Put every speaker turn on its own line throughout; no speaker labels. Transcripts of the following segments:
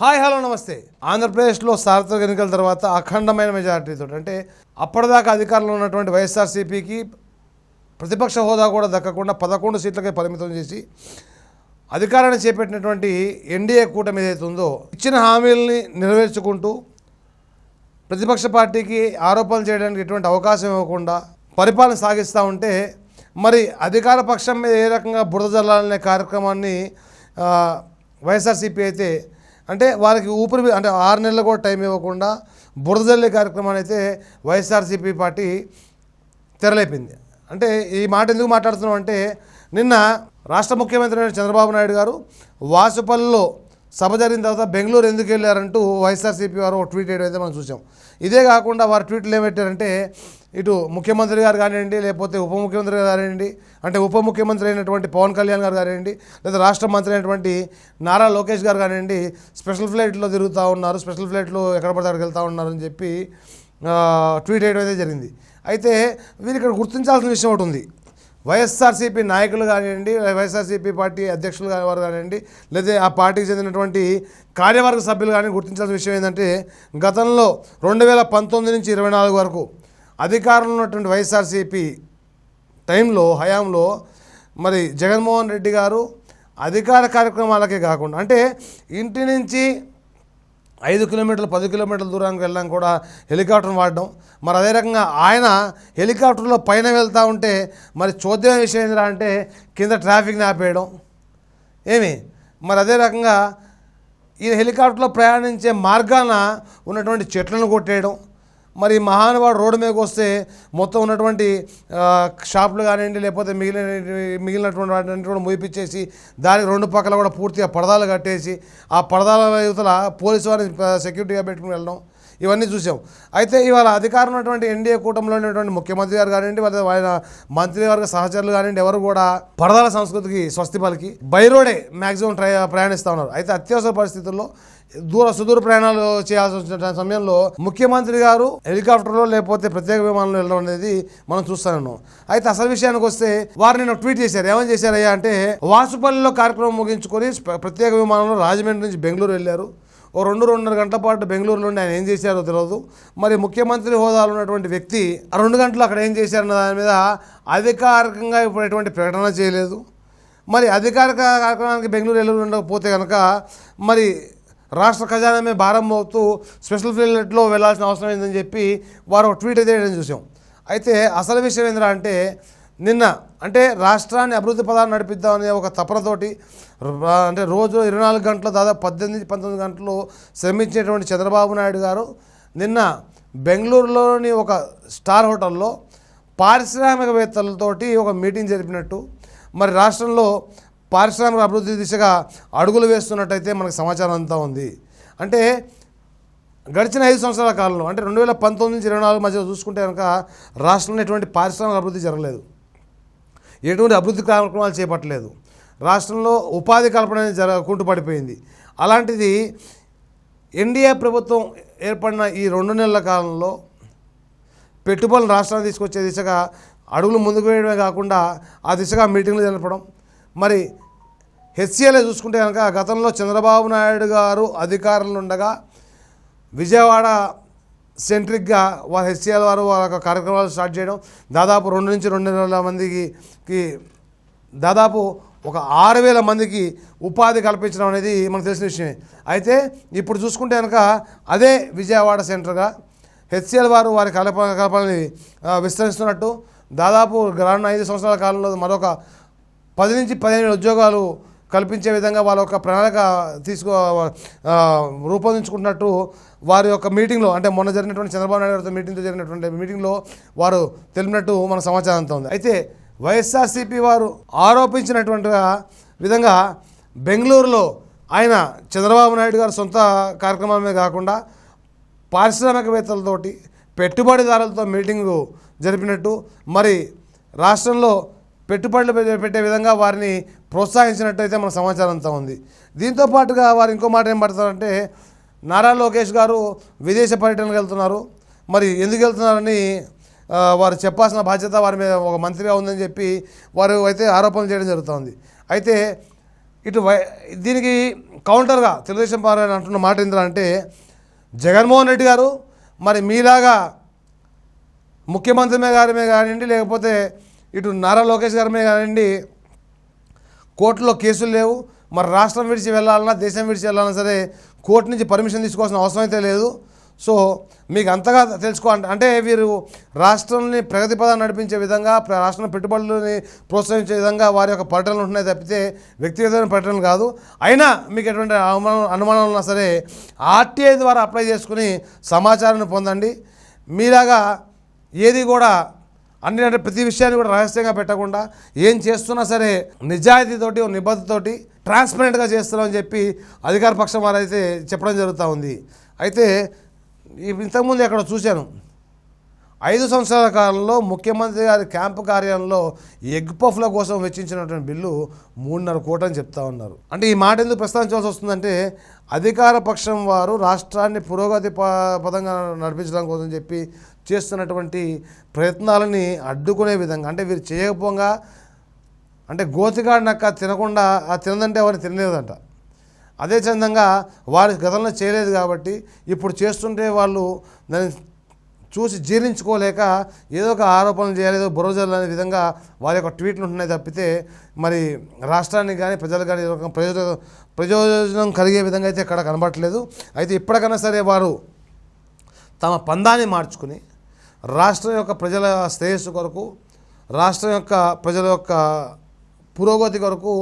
Hi hello నమస్తే. ఆంధ్రప్రదేశ్లో సార్వత్రిక ఎన్నికల తర్వాత అఖండమైన మెజారిటీతో అంటే అప్పటిదాకా అధికారంలో ఉన్నటువంటి వైఎస్ఆర్సీపీకి ప్రతిపక్ష హోదా కూడా దక్కకుండా పదకొండు సీట్లకే పరిమితం చేసి అధికారాన్ని చేపట్టినటువంటి ఎన్డీఏ కూటమి ఏదైతే ఉందో ఇచ్చిన హామీలని నెరవేర్చుకుంటూ ప్రతిపక్ష పార్టీకి ఆరోపణలు చేయడానికి ఎటువంటి అవకాశం ఇవ్వకుండా పరిపాలన సాగిస్తూ ఉంటే మరి అధికార పక్షం మీద ఏ రకంగా బురద జల్లాలనే కార్యక్రమాన్ని వైఎస్ఆర్సీపీ అయితే అంటే వారికి ఊపిరి అంటే ఆరు నెలలు కూడా టైం ఇవ్వకుండా బురదల్లే కార్యక్రమాన్ని అయితే వైఎస్ఆర్సీపీ పార్టీ తెరలేపింది. అంటే ఈ మాట ఎందుకు మాట్లాడుతున్నాం అంటే నిన్న రాష్ట్ర ముఖ్యమంత్రి చంద్రబాబు నాయుడు గారు వాసుపల్లిలో సభ జరిగిన తర్వాత బెంగళూరు ఎందుకు వెళ్ళారంటూ వైఎస్ఆర్సీపీ వారు ఒక ట్వీట్ చేయడం అయితే మనం చూసాం. ఇదే కాకుండా వారి ట్వీట్లు ఏమెట్టారంటే ఇటు ముఖ్యమంత్రి గారు కానివ్వండి లేకపోతే ఉప ముఖ్యమంత్రి గారు కానివ్వండి అంటే ఉప ముఖ్యమంత్రి అయినటువంటి పవన్ కళ్యాణ్ గారు కానివ్వండి లేదా రాష్ట్ర మంత్రి అయినటువంటి నారా లోకేష్ గారు కానివ్వండి స్పెషల్ ఫ్లైట్లో తిరుగుతూ ఉన్నారు స్పెషల్ ఫ్లైట్లో ఎక్కడ పడితే అక్కడికి వెళ్తూ ఉన్నారని చెప్పి ట్వీట్ చేయడం అయితే జరిగింది. అయితే వీరు ఇక్కడ గుర్తించాల్సిన విషయం ఒకటి ఉంది. వైఎస్ఆర్సీపీ నాయకులు కానివ్వండి వైఎస్ఆర్సీపీ పార్టీ అధ్యక్షులు వారు కానివ్వండి లేదా ఆ పార్టీకి చెందినటువంటి కార్యవర్గ సభ్యులు కానీ గుర్తించాల్సిన విషయం ఏంటంటే గతంలో రెండు వేల పంతొమ్మిది నుంచి ఇరవై నాలుగు వరకు అధికారంలో ఉన్నటువంటి వైఎస్ఆర్సీపీ టైంలో హయాంలో మరి జగన్మోహన్ రెడ్డి గారు అధికార కార్యక్రమాలకే కాకుండా అంటే ఇంటి నుంచి ఐదు కిలోమీటర్లు పది కిలోమీటర్ల దూరానికి వెళ్ళడం కూడా హెలికాప్టర్ని వాడడం. మరి అదే రకంగా ఆయన హెలికాప్టర్లో పైన వెళ్తూ ఉంటే మరి చోద్యం విషయం ఏంటంటే అంటే కింద ట్రాఫిక్ని ఆపేయడం. ఏమి? మరి అదే రకంగా ఈ హెలికాప్టర్లో ప్రయాణించే మార్గాన ఉన్నటువంటి చెట్లను కొట్టేయడం. మరి మహానుభావుడు రోడ్డు మీదకి వస్తే మొత్తం ఉన్నటువంటి షాపులు కానివ్వండి లేకపోతే మిగిలిన మిగిలినటువంటి వాటిని కూడా మూయిపించేసి దానికి రెండు పక్కల కూడా పూర్తిగా పడదాలు కట్టేసి ఆ పడదాల యువతల పోలీసు వారిని సెక్యూరిటీగా పెట్టుకుని వెళ్ళడం ఇవన్నీ చూసాం. అయితే ఇవాళ అధికారం ఉన్నటువంటి ఎన్డీఏ కూటమిలో ఉన్నటువంటి ముఖ్యమంత్రి గారు కానివ్వండి వాళ్ళ ఆయన మంత్రివర్గ సహచరులు కానివ్వండి ఎవరు కూడా పరదాల సంస్కృతికి స్వస్తి పలికి బైరోడే మ్యాక్సిమం ట్రై ప్రయాణిస్తూ ఉన్నారు. అయితే అత్యవసర పరిస్థితుల్లో దూర సుదూర ప్రయాణాలు చేయాల్సి వచ్చిన సమయంలో ముఖ్యమంత్రి గారు హెలికాప్టర్లో లేకపోతే ప్రత్యేక విమానంలో వెళ్ళడం అనేది మనం చూస్తాను అయితే అసలు విషయానికి వస్తే వారు నేను ట్వీట్ చేశారు. ఏమని చేశారయ్యా అంటే వాసుపల్లిలో కార్యక్రమం ముగించుకొని ప్రత్యేక విమానంలో రాజమండ్రి నుంచి బెంగళూరు వెళ్ళారు. ఓ రెండు రెండున్నర గంటల పాటు బెంగళూరు నుండి ఆయన ఏం చేశారో తెలియదు మరి ముఖ్యమంత్రి హోదాలో ఉన్నటువంటి వ్యక్తి ఆ రెండు గంటలు అక్కడ ఏం చేశారన్న దాని మీద అధికారికంగా ఇప్పుడు ఎటువంటి ప్రకటన చేయలేదు. మరి అధికారిక కార్యక్రమానికి బెంగళూరు వెళ్ళి ఉండకపోతే కనుక మరి రాష్ట్ర ఖజానా మీద భారం అవుతూ స్పెషల్ ఫ్లైట్లో వెళ్ళాల్సిన అవసరం ఏందని చెప్పి వారు ఒక ట్వీట్ అయితే చేయడం చూసాం అయితే అసలు విషయం ఏంద్రా అంటే నిన్న అంటే రాష్ట్రాన్ని అభివృద్ధి పదాలు నడిపిద్దామనే ఒక తపనతోటి అంటే రోజు ఇరవై నాలుగు గంటలు దాదాపు పద్దెనిమిది పంతొమ్మిది గంటలు శ్రమించేటువంటి చంద్రబాబు నాయుడు గారు నిన్న బెంగళూరులోని ఒక స్టార్ హోటల్లో పారిశ్రామికవేత్తలతోటి ఒక మీటింగ్ జరిపినట్టు మరి రాష్ట్రంలో పారిశ్రామిక అభివృద్ధి దిశగా అడుగులు వేస్తున్నట్టయితే మనకు సమాచారం అంతా ఉంది. అంటే గడిచిన ఐదు సంవత్సరాల కాలంలో అంటే రెండు వేల పంతొమ్మిది నుంచి ఇరవై నాలుగు మధ్య చూసుకుంటే కనుక రాష్ట్రంలో ఎటువంటి పారిశ్రామిక అభివృద్ధి జరగలేదు. ఎటువంటి అభివృద్ధి కార్యక్రమాలు చేపట్టలేదు. రాష్ట్రంలో ఉపాధి కల్పన అనేది జర కుంటుపడిపోయింది. అలాంటిది ఎన్డీఏ ప్రభుత్వం ఏర్పడిన ఈ రెండు నెలల కాలంలో పెట్టుబడులు రాష్ట్రానికి తీసుకొచ్చే దిశగా అడుగులు ముందుకు వేయడమే కాకుండా ఆ దిశగా మీటింగ్లు జరపడం మరి హెచ్సిఎల్ఏ చూసుకుంటే కనుక గతంలో చంద్రబాబు నాయుడు గారు అధికారంలో ఉండగా విజయవాడ సెంట్రిక్గా వాళ్ళ హెచ్సిఎల్ వారు వాళ్ళ యొక్క కార్యక్రమాలు స్టార్ట్ చేయడం. దాదాపు రెండు నుంచి రెండున్నర మందికి దాదాపు ఒక ఆరు వేల మందికి ఉపాధి కల్పించడం అనేది మనకు తెలిసిన విషయమే. అయితే ఇప్పుడు చూసుకుంటే కనుక అదే విజయవాడ సెంటర్గా హెచ్సిఎల్ వారు వారి కలప కలపాలని విస్తరిస్తున్నట్టు. దాదాపు రానున్న ఐదు సంవత్సరాల కాలంలో మరొక పది నుంచి పదిహేను ఉద్యోగాలు కల్పించే విధంగా వాళ్ళ యొక్క ప్రణాళిక తీసుకో రూపొందించుకున్నట్టు వారి యొక్క మీటింగ్లో అంటే మొన్న జరిగినటువంటి చంద్రబాబు నాయుడు గారితో మీటింగ్తో జరిగినటువంటి మీటింగ్లో వారు తెలిపినట్టు మన సమాచారంతో ఉంది. అయితే వైఎస్ఆర్సీపీ వారు ఆరోపించినటువంటి విధంగా బెంగళూరులో ఆయన చంద్రబాబు నాయుడు గారు సొంత కార్యక్రమమే కాకుండా పారిశ్రామికవేత్తలతోటి పెట్టుబడిదారులతో మీటింగు జరిపినట్టు మరి రాష్ట్రంలో పెట్టుబడులు పెట్టే విధంగా వారిని ప్రోత్సహించినట్టయితే మన సమాచారం అంతా ఉంది. దీంతో పాటుగా వారు ఇంకో మాట ఏం పడతారంటే నారా లోకేష్ గారు విదేశ పర్యటనకు వెళ్తున్నారు. మరి ఎందుకు వెళ్తున్నారని వారు చెప్పాల్సిన బాధ్యత వారి మీద ఒక మంత్రిగా ఉందని చెప్పి వారు అయితే ఆరోపణలు చేయడం జరుగుతుంది. అయితే ఇటు వై దీనికి కౌంటర్గా తెలుగుదేశం పార్టీ అంటున్న మాట ఏంటంటే జగన్మోహన్ రెడ్డి గారు మరి మీలాగా ముఖ్యమంత్రి మీద గారి మీద కానివ్వండి లేకపోతే ఇటు నారా లోకేష్ గారి మీద కానివ్వండి కోర్టులో కేసులు లేవు. మరి రాష్ట్రం విడిచి వెళ్ళాలన్నా దేశం విడిచి వెళ్ళాలన్నా సరే కోర్టు నుంచి పర్మిషన్ తీసుకోవాల్సిన అవసరం అయితే లేదు. సో మీకు అంతగా తెలుసుకో అంటే- వీరు రాష్ట్రాన్ని ప్రగతి పదాన్ని నడిపించే విధంగా రాష్ట్రం రాష్ట్రంలో పెట్టుబడులని ప్రోత్సహించే విధంగా వారి యొక్క పర్యటనలు ఉంటున్నాయి తప్పితే వ్యక్తిగతమైన పర్యటనలు కాదు. అయినా మీకు ఎటువంటి అనుమానం అనుమానం ఉన్నా సరే ఆర్టీఐ ద్వారా అప్లై చేసుకుని సమాచారాన్ని పొందండి. మీలాగా ఏది కూడా అన్ని అంటే ప్రతి విషయాన్ని కూడా రహస్యంగా పెట్టకుండా ఏం చేస్తున్నా సరే నిజాయితీతోటి నిబద్ధతోటి ట్రాన్స్పరెంట్గా చేస్తున్నామని చెప్పి అధికార పక్షం వారైతే చెప్పడం జరుగుతూ ఉంది. అయితే ఇంతకుముందు ఎక్కడ చూశాను. ఐదు సంవత్సరాల కాలంలో ముఖ్యమంత్రి గారి క్యాంపు కార్యాలయంలో ఎగ్ పఫ్ల కోసం వెచ్చించినటువంటి బిల్లు మూడున్నర కోటని అని చెప్తా ఉన్నారు. అంటే ఈ మాట ఎందుకు ప్రస్తావించాల్సి వస్తుందంటే అధికార పక్షం వారు రాష్ట్రాన్ని పురోగతి ప- పదంగా నడిపించడం కోసం చెప్పి చేస్తున్నటువంటి ప్రయత్నాలని అడ్డుకునే విధంగా అంటే వీరు చేయకపోగా అంటే గోతిగాడినక్క తినకుండా ఆ తినదంటే ఎవరిని తినలేదంట. అదే చందంగా వారి గతంలో చేయలేదు కాబట్టి ఇప్పుడు చేస్తుంటే వాళ్ళు దాన్ని చూసి జీర్ణించుకోలేక ఏదో ఒక ఆరోపణలు చేయాలి ఏదో బురజలు అనే విధంగా వారి యొక్క ట్వీట్లు ఉంటున్నాయి తప్పితే మరి రాష్ట్రానికి కానీ ప్రజలకు కానీ ఏదో ఒక ప్రయోజనం ప్రయోజనం కలిగే విధంగా అయితే ఎక్కడ కనబడట్లేదు. అయితే ఇప్పటికైనా సరే వారు తమ పందాన్ని మార్చుకుని రాష్ట్రం యొక్క ప్రజల శ్రేయస్సు కొరకు రాష్ట్రం యొక్క ప్రజల యొక్క పురోగతి కొరకు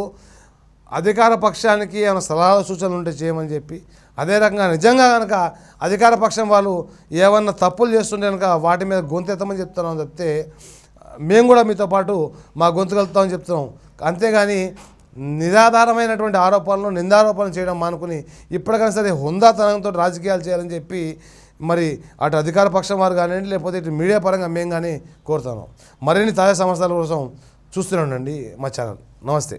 అధికార పక్షానికి ఏమైనా సలహాలు సూచనలు ఉంటే చేయమని చెప్పి అదే రకంగా నిజంగా కనుక అధికార పక్షం వాళ్ళు ఏమన్నా తప్పులు చేస్తుంటే కనుక వాటి మీద గొంతెత్తమని చెప్తున్నాం చెప్తే మేము కూడా మీతో పాటు మా గొంతు కలుపుతామని చెప్తున్నాం. అంతేగాని నిరాధారమైనటువంటి ఆరోపణలు నిందారోపణలు చేయడం మానుకుని ఇప్పటికైనా సరే హుందాతనంతో రాజకీయాలు చేయాలని చెప్పి మరి అటు అధికార పక్షం వారు కానివ్వండి లేకపోతే ఇటు మీడియా పరంగా మేము కానీ కోరుతాను మరిన్ని తాజా సమస్యల కోసం చూస్తూనే ఉండండి మా ఛానల్. నమస్తే.